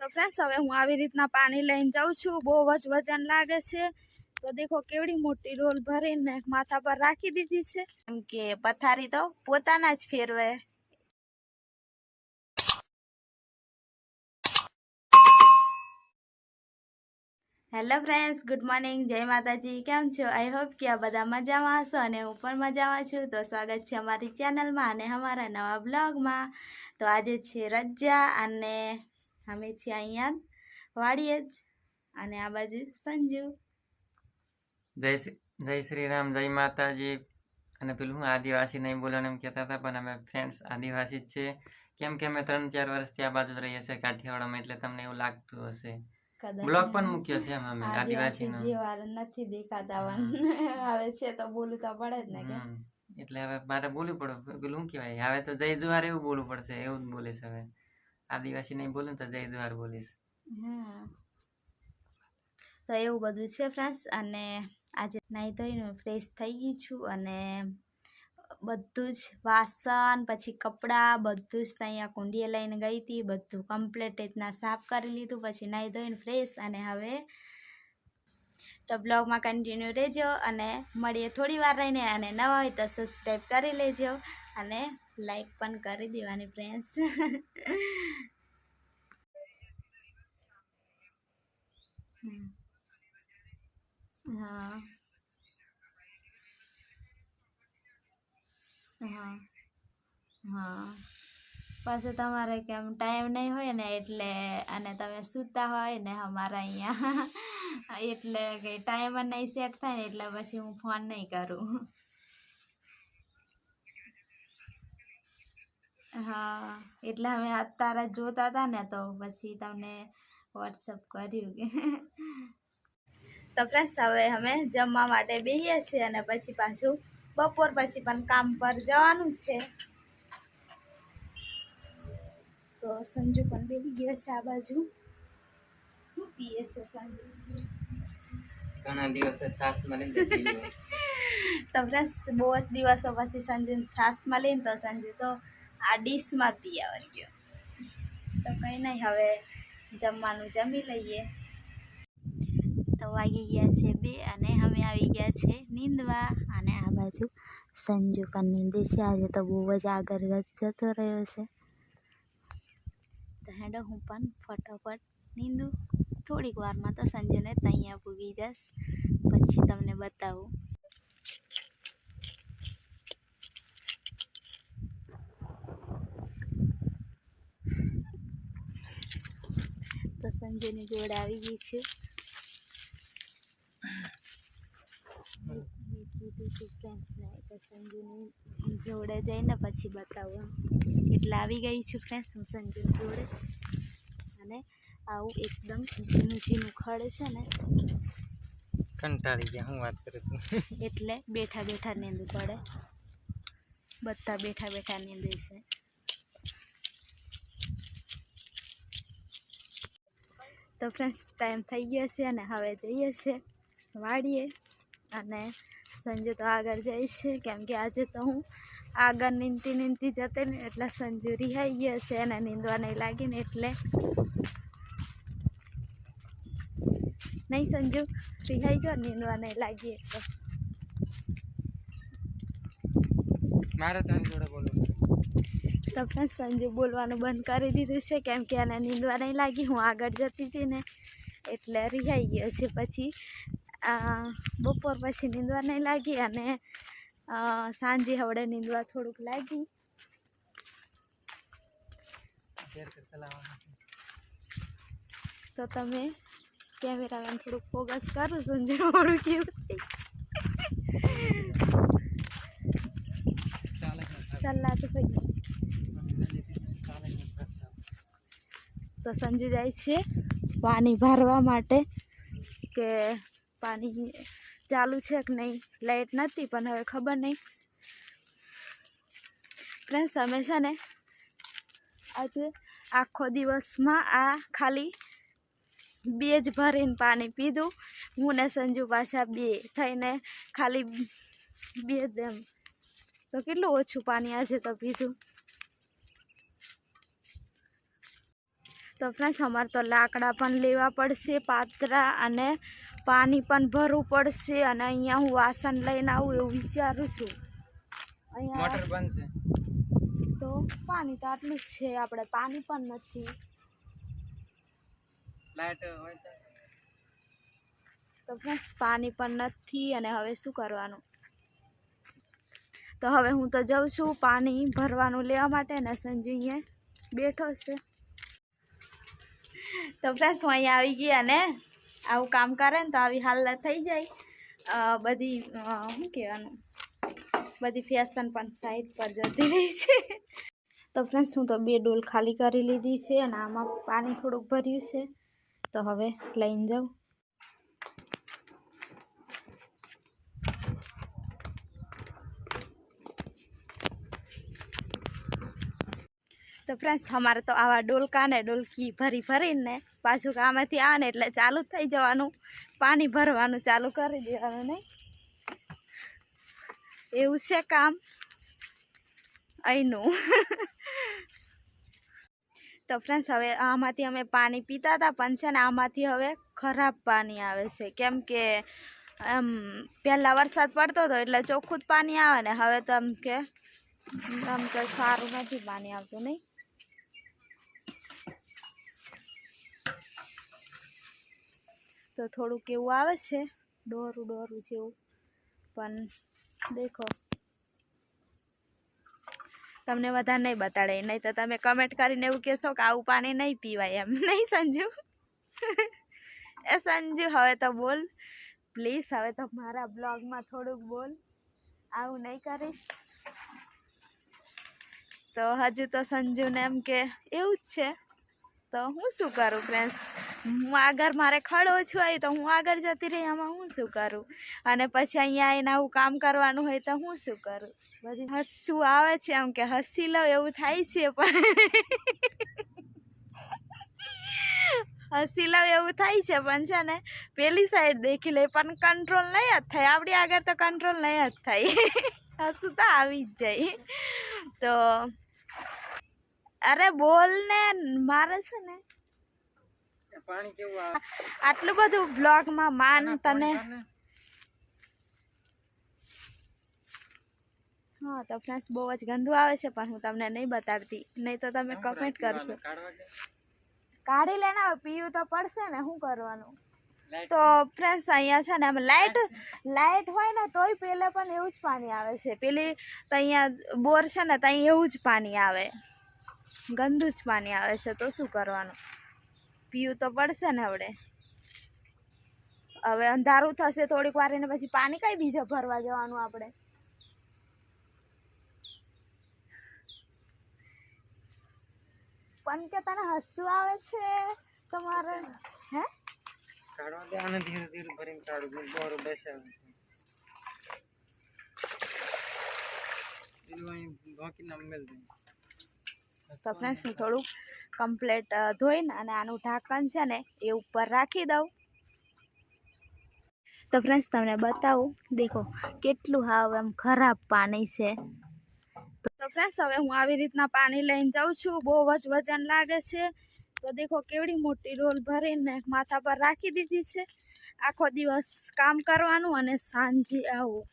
તો ફ્રેન્ડ્સ હવે હું આવી રીતના પાણી લઈને જાઉં છું. બહુ જ વજન લાગે છે. તો દેખો કેવડી મોટી રોલ ભરીને માથા પર રાખી દીધી છે. કેમ કે પથારી તો પોતાના જ ફેરવે. હેલો ફ્રેન્ડ્સ ગુડ મોર્નિંગ જય માતાજી. કેમ છો? આઈ હોપ કે આ બધા મજામાં હશો અને હું પણ મજામાં છું. તો સ્વાગત છે અમારી ચેનલમાં અને અમારા નવા બ્લોગમાં તો આજે છે રજા અને અમે છીએ અહીંયા વાડીએ જ. અને આ બાજુ સંજુ. જય જય શ્રી રામ જય માતાજી. અને પેલું હું આદિવાસી નહીં બોલો એમ કહેતા હતા પણ અમે ફ્રેન્ડ્સ આદિવાસી જ છે. કેમ કે અમે ત્રણ ચાર વર્ષથી આ બાજુ જ રહીએ છીએ કાઠિયાવાડમાં એટલે તમને એવું લાગતું હશે. બ્લોક બ્લોગ પણ મૂક્યો છે અમે આદિવાસી જેવા નથી દેખાતા પણ આવે છે તો બોલું તો પડે જ ને કે. એટલે હવે મારે બોલવું પડે પેલું શું કહેવાય? હવે તો જય જુહાર એવું બોલવું પડશે એવું જ બોલીશ હવે. આદિવાસી નહીં બોલું તો જય બોલીશ. તો એવું બધું છે ફ્રેન્ડ્સ, અને આજે નાહી ધોઈને ફ્રેશ થઈ ગઈ છું અને બધું જ વાસણ, પછી કપડાં, બધું જ અહીંયા કુંડીએ લઈને ગઈ હતી, બધું કમ્પ્લીટ રીતના સાફ કરી લીધું, પછી નાહી ધોઈને ફ્રેશ અને હવે તો બ્લોગમાં કન્ટિન્યુ રહેજો અને મળીએ થોડી વાર રહીને અને નવા હોય તો સબસ્ક્રાઈબ કરી લેજો. અને લાઈક પણ કરી દેવાની ફ્રેન્ડ્સ હા. હા. હા. પાછું તમારે કેમ ટાઈમ નહીં હોય ને એટલે અને તમે સૂતા હોય ને અમારા અહીંયા. એટલે કે ટાઈમ નહીં સેટ થાય ને એટલે પછી હું ફોન નહીં કરું. હા એટલે અમે અત્યારે જોતા હતા ને તો પછી તમને વોટ્સઅપ કર્યું કે. તો ફ્રેન્ડ્સ હવે અમે જમવા માટે બેસીએ છીએ અને પછી પાછું બપોર પછી પણ કામ પર જવાનું છે. તો સંજુ પણ બેસી ગયો છે આ બાજુ. શું પીએ છે સંજુ? ઘણા દિવસે છાસ મળીને તો બહુ જ દિવસો પછી સંજુ છાસ મળી તો સંજુ તો આ ડીશમાં પી આવી ગયો. તો કંઈ નહીં, હવે જમવાનું જમી લઈએ. તો વાગી ગયા છે બે અને અમે આવી ગયા છે નીંદવા. અને આ બાજુ સંજુ પણ નીંદે છે. આજે તો બહુ જ આગળ જતો રહ્યો છે. તો હેડો હું પણ ફટાફટ નીંદું. થોડીક વારમાં તો સંજુને ત્યાં પૂગી જશ પછી તમને બતાવું. તો સંજુની જોડે આવી ગઈ છે. કીધું ફ્રેન્ડ્સને તો સંજુની જોડે જઈને પછી બતાવું એટલે આવી ગઈ છું ફ્રેન્ડ્સ હું સંજુની જોડે. અને આવું એકદમ ઝીણું ઝીણું ખડ છે ને. કંટાળી ગયા હું વાત કરું છું. એટલે બેઠા બેઠા નીંદવું પડે. બધા બેઠા બેઠા નીંદે છે. તો ફ્રેન્ડ્સ ટાઈમ થઈ ગયો છે અને હવે જઈએ છે વાડીએ. અને સંજુ તો આગળ જાય છે, કેમ કે આજે તો હું આગળ નીંદતી નીંદતી જતી ને એટલે સંજુ રિહાઈ ગયો છે અને નીંદવા નહીં લાગીને એટલે નહીં સંજુ, રિહાઈ ગયો નીંદવા નહીં લાગી એટલે મારે તારી જોડે બોલવું તો ફ્રેન્ડ સંજુ બોલવાનું બંધ કરી દીધું છે, કેમ કે એને નીંદવા નહીં લાગી. હું આગળ જતી હતી ને એટલે રિહાઈ ગયો છે. પછી બપોર પછી નીંદવા નહીં લાગી અને સાંજે હવડે નીંદવા થોડુંક લાગી. તો તમે કેમેરામેન થોડુંક ફોકસ કરો સંજય મોડું કેવું થઈ ચાલ્લા તો તો સંજુ જાય છે પાણી ભરવા માટે કે પાણી ચાલુ છે કે નહીં? લાઈટ નથી, પણ હવે ખબર નહીં. ફ્રેન્ડ્સ અમે છે ને આજે આખો દિવસમાં આ ખાલી બે જ ભરીને પાણી પીધું. હું ને સંજુ પાછા બે થઈને ખાલી બે જ તો કેટલું ઓછું પાણી આજે તો પીધું. તો ફ્રેન્ડ્સ અમારે તો લાકડા પણ લેવા પડશે પાત્રા અને પાણી પણ ભરવું પડશે અને અહીંયા હું વાસણ લઈને આવું એવું વિચારું છું. અહીંયા મોટર તો પાણી તો આટલું જ છે આપણે પાણી પણ નથી. તો. તો ફ્રેન્ડ્સ પાણી પણ નથી અને હવે શું કરવાનું? તો હવે હું તો જાઉં છું પાણી ભરવાનું લેવા માટે ને સંજુ અહીંયા બેઠો છે. તો ફ્રેન્ડ્સ હું અહીંયા આવી ગઈ અને આવું કામ કરે ને તો આવી હાલત થઈ જાય. બધી શું કહેવાનું? બધી ફેશન પણ સાઈડ પર જતી રહી છે. તો ફ્રેન્ડ્સ હું તો બે ડોલ ખાલી કરી લીધી છે અને આમાં પાણી થોડુંક ભર્યું છે. તો હવે લઈને જાઉં. તો ફ્રેન્ડ્સ અમારે તો આવા ડોલકા ને ડોલકી ભરી ભરીને પાછું કામેથી આવે ને એટલે ચાલુ થઈ જવાનું. પાણી ભરવાનું ચાલુ કરી દેવાનું નહીં. એવું છે કામ. અહીંનું. તો ફ્રેન્ડ્સ હવે આમાંથી અમે પાણી પીતા હતા, પણ છે ને આમાંથી હવે ખરાબ પાણી આવે છે. કેમ કે એમ પહેલાં વરસાદ પડતો હતો એટલે ચોખ્ખું જ પાણી આવે ને, હવે તો એમ કે, આમ તો સારું નથી પાણી આવતું નહીં. તો થોડુંક એવું આવે છે, ડોરું ડોરું જેવું. પણ દેખો. તમને વધારે નહીં બતાડે, નહીં તો તમે કમેન્ટ કરીને એવું કહેશો કે આવું પાણી નહીં પીવાય એમ. નહીં સંજુ? એ સંજુ, હવે તો બોલ. પ્લીઝ હવે તો મારા બ્લોગમાં થોડુંક બોલ. આવું નહીં કરીશ. તો હજુ તો સંજુને એમ કે એવું જ છે. તો હું શું કરું ફ્રેન્ડ્સ હું આગળ મારે ખડો છું આવી તો હું આગળ જતી રહી, આમાં હું શું કરું? અને પછી અહીંયા આવીને આવું કામ કરવાનું હોય તો હું શું કરું? બધી હસવું આવે છે એમ કે હસી લઉં એવું થાય છે પણ. હસી લઉં એવું થાય છે પણ છે ને, પેલી સાઈડ દેખી લે પણ કંટ્રોલ નહીં જ થાય. આપણી આગળ તો કંટ્રોલ નહીં જ થાય. હસું તો આવી જ જાય. તો અરે બોલ ને મારે છે ને પાણી કેવું આવે? આટલું બધું બ્લોગમાં માન તને. હા તો ફ્રેન્ડ્સ બહુ જ ગંદુ આવે છે પણ હું તમને નહીં બતાડતી. નહીં તો તમે કમેન્ટ કરશો. કાઢી લેને પીવું તો પડશે ને શું કરવાનું? તો ફ્રેન્ડ્સ અહીંયા છે ને આમ લાઇટ લાઇટ હોય ને તોય પહેલાં પણ એવું જ પાણી આવે છે. પેલી તો અહીંયા બોર છે ને ત્યાં એવું જ પાણી આવે. ગંદુ જ પાણી આવે છે, તો શું કરવાનું? પીવું તો પડશે ને હવે. હવે અંધારું થશે થોડીક વાર, એને પછી પાણી કઈ બીજે ભરવા જવાનું આપણે? પણ કે તને હસવું આવે છે તમારે? હે? કાઢવા દે આને ધીરે ધીરે ભરીને કાઢું બોર બેસાડું અહીં ભોંકીને મેલ દઉં. તો ફ્રેન્ડ્સ હું થોડુંક કમ્પ્લેટ ધોઈને અને આનું ઢાંકણ છે ને એ ઉપર રાખી દઉં. તો ફ્રેન્ડ્સ તમને બતાવું, દેખો, કેટલું હાવ એમ ખરાબ પાણી છે. તો ફ્રેન્ડ્સ હવે હું આવી રીતના પાણી લઈને જાઉં છું, બહુ જ વજન લાગે છે. તો દેખો, કેવડી મોટી રોલ ભરીને માથા પર રાખી દીધી છે. આખો દિવસ કામ કરવાનું અને સાંજે આવું.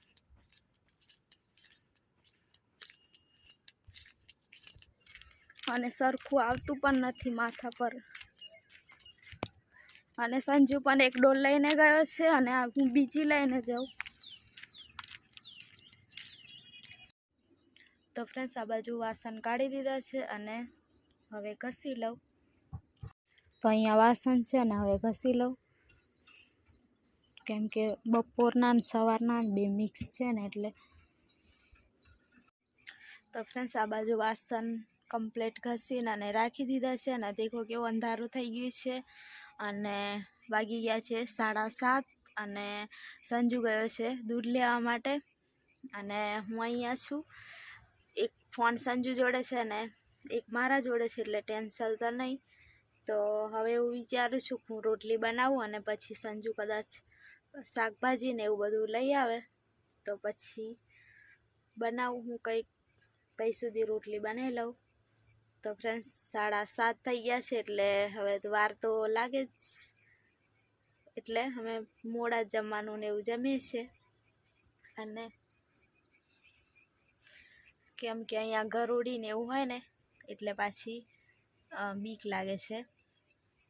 અને સરખું આવતું પણ નથી માથા પર. અને સંજુ પણ એક ડોલ લઈને ગયો છે અને હું બીજી લઈને જાઉં. તો ફ્રેન્ડ્સ આ બાજુ વાસણ કાઢી દીધા છે અને હવે ઘસી લઉં. તો અહીંયા વાસણ છે અને હવે ઘસી લઉં. કેમ કે બપોરના ને સવારના બે મિક્સ છે ને એટલે. તો ફ્રેન્ડ્સ આ બાજુ વાસણ કમ્પ્લેટ ઘસીને અને રાખી દીધા છે અને દેખો કેવું અંધારું થઈ ગયું છે. અને વાગી ગયા છે સાડા સાત અને સંજુ ગયો છે દૂધ લેવા માટે. અને હું અહીંયા છું. એક ફોન સંજુ જોડે છે ને એક મારા જોડે છે એટલે ટેન્શન તો નહીં. તો હવે એવું વિચારું છું હું રોટલી બનાવું અને પછી સંજુ કદાચ શાકભાજી ને એવું બધું લઈ આવે. તો પછી બનાવું હું કંઈક. કઈ સુધી રોટલી બનાવી લઉં. તો ફ્રેન્ડ્સ સાડા સાત થઈ ગયા છે એટલે હવે વાર તો લાગે જ. એટલે અમે મોડા જમવાનું ને એવું જમીએ છીએ. અને કેમ કે અહીંયા ગરોડી ને એવું હોય ને, એટલે પાછી બીક લાગે છે.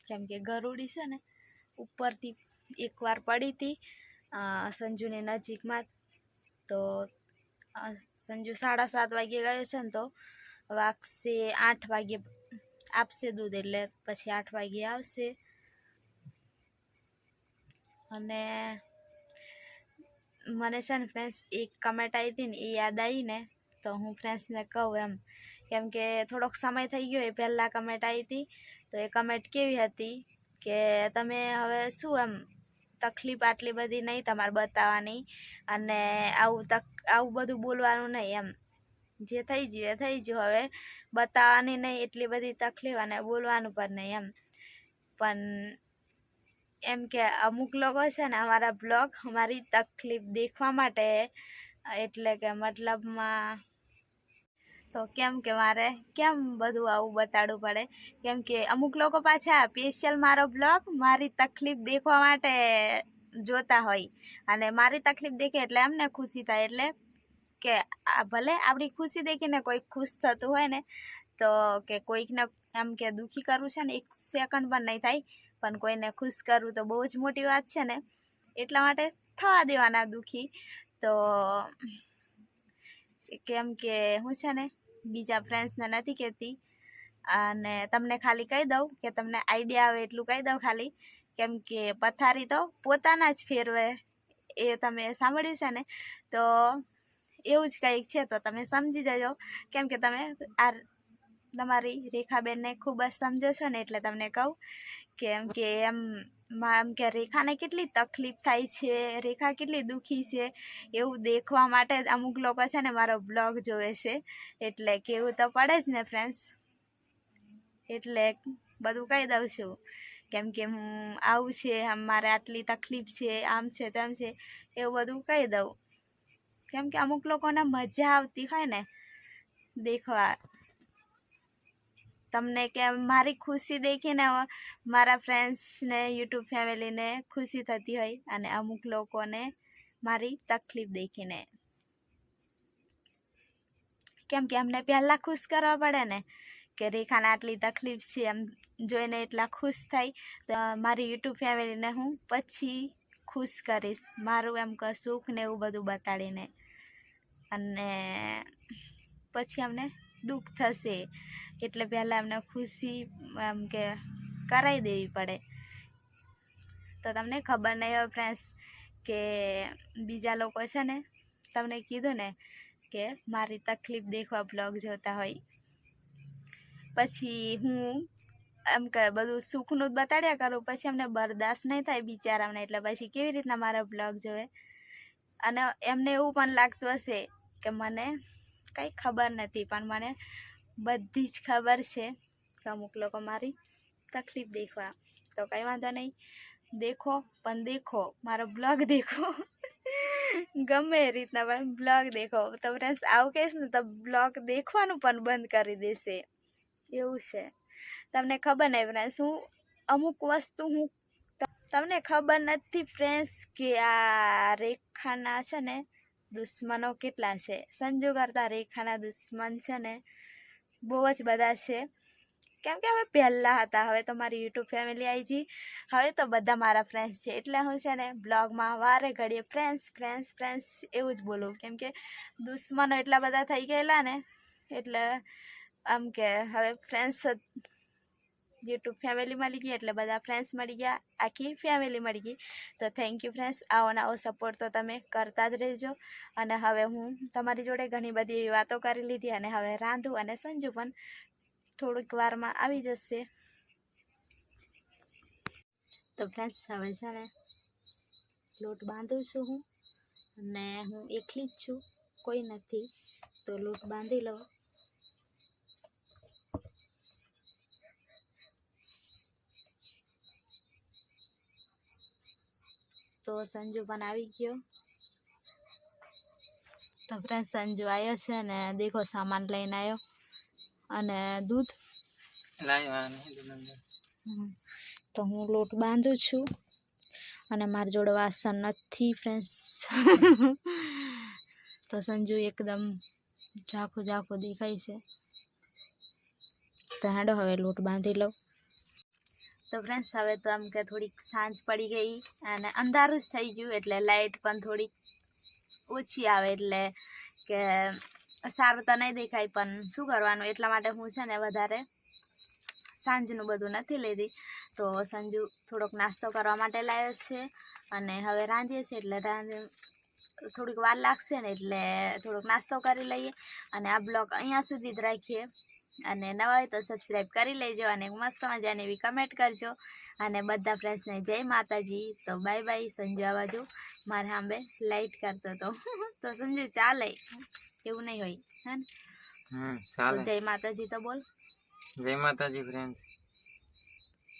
કેમ કે ગરોડી છે ને, ઉપરથી એકવાર પડી હતી સંજુની નજીકમાં તો સંજુ સાડા સાત વાગે ગયો છે ને તો વાગશે આઠ વાગે, આપશે દૂધ એટલે પછી આઠ વાગે આવશે. અને મને છે ને ફ્રેન્ડ્સ એક કમેન્ટ આવી હતી ને, એ યાદ આવીને તો હું ફ્રેન્ડ્સને કહું એમ, કેમ કે થોડોક સમય થઈ ગયો એ પહેલાં કમેન્ટ આવી હતી, તો એ કમેન્ટ કેવી હતી કે તમે હવે શું એમ, તકલીફ આટલી બધી નહીં તમારે બતાવવાની અને આવું તક, આવું બધું બોલવાનું નહીં એમ. જે થઈ ગયું એ થઈ ગયું. હવે બતાવવાની નહીં એટલી બધી તકલીફ અને બોલવાનું પણ નહીં એમ. પણ એમ કે અમુક લોકો છે ને અમારા બ્લોગ અમારી તકલીફ દેખવા માટે, એટલે કે મતલબમાં તો કેમ કે મારે કેમ બધું આવું બતાડવું પડે? કેમ કે અમુક લોકો પાછા સ્પેશિયલ મારો બ્લોગ મારી તકલીફ દેખવા માટે જોતા હોય. અને મારી તકલીફ દેખે એટલે એમને ખુશી થાય એટલે કે ભલે આપણી ખુશી દેખીને કોઈ ખુશ થતું હોય ને, તો કે કોઈકને એમ કે દુઃખી કરવું છે ને, એક સેકન્ડ પણ નહીં થાય. પણ કોઈને ખુશ કરવું તો બહુ જ મોટી વાત છે ને. એટલા માટે થવા દેવાના દુઃખી. તો કેમ કે હું છે ને, બીજા ફ્રેન્ડ્સને નથી કહેતી. અને તમને ખાલી કહી દઉં કે તમને આઈડિયા આવે એટલું કહી દઉં ખાલી. કેમ કે પથારી તો પોતાના જ ફેરવે એ તમે સાંભળ્યું છે ને. તો એવું જ કંઈક છે, તો તમે સમજી જજો. કેમ કે તમે આ તમારી રેખાબેનને ખૂબ જ સમજો છો ને, એટલે તમને કહું કેમ કે એમ એમ કે રેખાને કેટલી તકલીફ થાય છે, રેખા કેટલી દુઃખી છે, એવું દેખવા માટે જ અમુક લોકો છે ને મારો બ્લોગ જોવે છે. એટલે કેવું તો પડે જ ને ફ્રેન્ડ્સ એટલે બધું કહી દઉં છું. કેમ કે હું આવું છે મારે આટલી તકલીફ છે, આમ છે તેમ છે, એવું બધું કહી દઉં. કેમ કે અમુક લોકોને મજા આવતી હોય ને, દેખવા. તમને કે મારી ખુશી દેખીને મારા ફ્રેન્ડ્સને યુટ્યુબ ફેમિલીને ખુશી થતી હોય અને અમુક લોકોને મારી તકલીફ દેખીને. કેમ કે અમને પહેલાં ખુશ કરવા પડે ને, કે રેખાને આટલી તકલીફ છે, એમ જોઈને એટલા ખુશ થાય તો મારી યુટ્યુબ ફેમિલીને હું પછી ખુશ કરીશ. મારું એમ કે સુખ ને એવું બધું બતાડીને. અને પછી અમને દુઃખ થશે. એટલે પહેલાં એમને ખુશી એમ કે કરાવી દેવી પડે. તો તમને ખબર નહીં હોય ફ્રેન્ડ્સ કે બીજા લોકો છે ને, તમને કીધું ને કે મારી તકલીફ દેખવા બ્લોગ જોતા હોય. પછી હું એમ કે બધું સુખનું જ બતાડ્યા કરું. પછી અમને બરદાસ્ત નહીં થાય બિચારાને એટલે પછી કેવી રીતના મારા બ્લોગ જોવે? અને એમને એવું પણ લાગતું હશે કે મને કંઈ ખબર નથી, પણ મને બધી જ ખબર છે. અમુક લોકો મારી તકલીફ દેખવા. તો કંઈ વાંધો નહીં. દેખો, પણ દેખો. મારો બ્લોગ દેખો. ગમે એ રીતના પણ બ્લોગ દેખો. તો ફ્રેન્ડ્સ આવું કહીશ ને તો બ્લોગ દેખવાનું પણ બંધ કરી દેશે. એવું છે. તમને ખબર નહીં ફ્રેન્ડ્સ હું અમુક વસ્તુ હું તમને ખબર નથી ફ્રેન્ડ્સ કે આ રેખાના છે ને દુશ્મનો કેટલા છે? સંજુ કરતાં રેખાના દુશ્મન છે ને બહુ જ બધા છે. કેમ કે હવે પહેલાં હતા, હવે તો મારી યુટ્યુબ ફેમિલી આવી ગઈ. હવે તો બધા મારા ફ્રેન્ડ્સ છે. એટલે હું છે ને બ્લોગમાં વારે ઘડીએ ફ્રેન્ડ્સ ફ્રેન્ડ્સ ફ્રેન્ડ્સ એવું જ બોલું. કેમ કે દુશ્મનો એટલા બધા થઈ ગયેલા ને, એટલે આમ કે હવે ફ્રેન્ડ્સ યુટ્યુબ ફેમિલી મળી ગઈ એટલે બધા ફ્રેન્ડ્સ મળી ગયા, આખી ફેમિલી મળી ગઈ. તો થેન્ક યુ ફ્રેન્ડ્સ આવો આવો સપોર્ટ તો તમે કરતા જ રહેજો. અને હવે હું તમારી જોડે ઘણી બધી એવી વાતો કરી લીધી અને હવે રાંધું અને સંજુ પણ થોડીક વારમાં આવી જશે. તો ફ્રેન્ડ્સ હવે છે ને લોટ બાંધું છું હું અને હું એકલી જ છું, કોઈ નથી. તો લોટ બાંધી લો તો સંજુ પણ આવી ગયો. તો ફ્રેન્ડ સંજુ આવ્યો છે ને દેખો સામાન લઈને આવ્યો અને દૂધ. તો હું લોટ બાંધું છું. અને મારી જોડે વાસણ નથી ફ્રેન્ડ્સ તો સંજુ એકદમ ઝાખું ઝાખું દેખાય છે. તો હાડો હવે લોટ બાંધી લઉં. તો ફ્રેન્ડ્સ હવે તો આમ કે થોડીક સાંજ પડી ગઈ અને અંધારું જ થઈ ગયું એટલે લાઇટ પણ થોડીક ઓછી આવે એટલે કે સારું તો નહીં દેખાય, પણ શું કરવાનું? એટલા માટે હું છે ને વધારે સાંજનું બધું નથી લેતી. તો સંજુ થોડોક નાસ્તો કરવા માટે લાવ્યો છે અને હવે રાંધીએ છીએ એટલે રાંધી થોડીક વાર લાગશે ને એટલે થોડોક નાસ્તો કરી લઈએ અને આ બ્લોગ અહીંયા સુધી જ રાખીએ. અને નવા હોય તો સબસ્ક્રાઈબ કરી લેજો અને મસ્ત મજાની એવી કમેન્ટ કરજો. અને બધા ફ્રેન્ડ્સને જય માતાજી. તો બાય બાય સંજુ આ બાજુ. મારે સાંભે લાઈટ કરતો હતો. તો સંજુ ચાલે. એવું નહીં હોય. હા ને? જય માતાજી તો બોલ. જય માતાજી ફ્રેન્ડ્સ